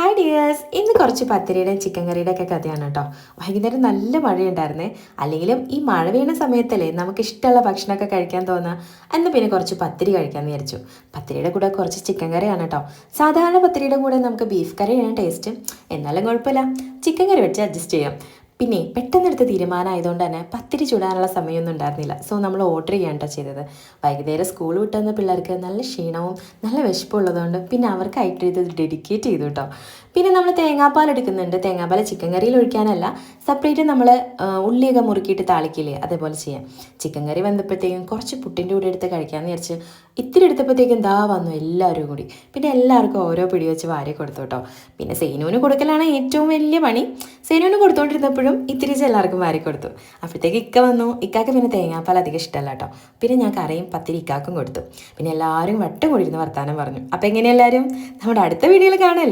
Hi dears ഇന്ന് കുറച്ച് പത്തിരിയുടെയും chicken കറിയുടെ ഒക്കെ കഥയാണ് കേട്ടോ. വൈകുന്നേരം നല്ല മഴയുണ്ടായിരുന്നേ. അല്ലെങ്കിലും ഈ മഴ വീണ സമയത്തല്ലേ നമുക്ക് ഇഷ്ടമുള്ള ഭക്ഷണമൊക്കെ കഴിക്കാൻ തോന്നുക അന്ന് പിന്നെ കുറച്ച് പത്തിരി കഴിക്കാൻ വിചാരിച്ചു. പത്തിരിയുടെ കൂടെ കുറച്ച് ചിക്കൻ കറിയാണ് കേട്ടോ. സാധാരണ പത്തിരിയുടെ കൂടെ നമുക്ക് ബീഫ് കറിയാണ് ടേസ്റ്റ് എന്നാലും കുഴപ്പമില്ല. ചിക്കൻ കറി വെച്ച് അഡ്ജസ്റ്റ് ചെയ്യാം. പിന്നെ പെട്ടെന്നെടുത്ത തീരുമാനമായതുകൊണ്ട് തന്നെ പത്തിരി ചുടാനുള്ള സമയമൊന്നും ഉണ്ടായിരുന്നില്ല. സോ നമ്മൾ ഓർഡർ ചെയ്യാൻ കേട്ടോ ചെയ്തത്. വൈകുന്നേരം സ്കൂൾ വിട്ടുവന്ന പിള്ളേർക്ക് നല്ല ക്ഷീണവും നല്ല വിശപ്പുള്ളതുകൊണ്ട് പിന്നെ അവർക്കായിട്ട് ഇത് ഡെഡിക്കേറ്റ് ചെയ്തു കേട്ടോ. പിന്നെ നമ്മൾ തേങ്ങാപ്പാൽ എടുക്കുന്നുണ്ട്. തേങ്ങാപ്പാൽ ചിക്കൻ കറിയിൽ ഒഴിക്കാനല്ല സെപ്പറേറ്റ് നമ്മൾ ഉള്ളിയൊക്കെ മുറുക്കിയിട്ട് താളിക്കില്ലേ? അതേപോലെ ചെയ്യാം. ചിക്കൻ കറി വന്നപ്പോഴത്തേക്കും കുറച്ച് പുട്ടിന്റെ കൂടെ എടുത്ത് കഴിക്കാമെന്ന് വിചാരിച്ച് ഇത്തിരി എടുത്തപ്പോഴത്തേക്കും ദാ വന്നു എല്ലാവരും കൂടി. പിന്നെ എല്ലാവർക്കും ഓരോ പിടി വെച്ച് വാരി കൊടുത്തു കേട്ടോ. പിന്നെ സേനുവിന് കൊടുക്കലാണ് ഏറ്റവും വലിയ പണി. സേനുവിന് കൊടുത്തുകൊണ്ടിരുന്നപ്പോഴും ഇത്തിരി എല്ലാവർക്കും വാരി കൊടുത്തു അപ്പോഴത്തേക്ക് ഇക്ക വന്നു. ഇക്കാക്ക് പിന്നെ തേങ്ങാപ്പാൽ അധികം ഇഷ്ടമല്ല കേട്ടോ. പിന്നെ ഞാൻ കറിയും പത്തിരി ഇക്കാക്കും കൊടുത്തു. പിന്നെ എല്ലാവരും വട്ടം കൂടിയിരുന്ന് വർത്താനം പറഞ്ഞു. അപ്പോൾ എങ്ങനെയെല്ലാവരും നമ്മുടെ അടുത്ത വീഡിയോയിൽ കാണല്ലേ?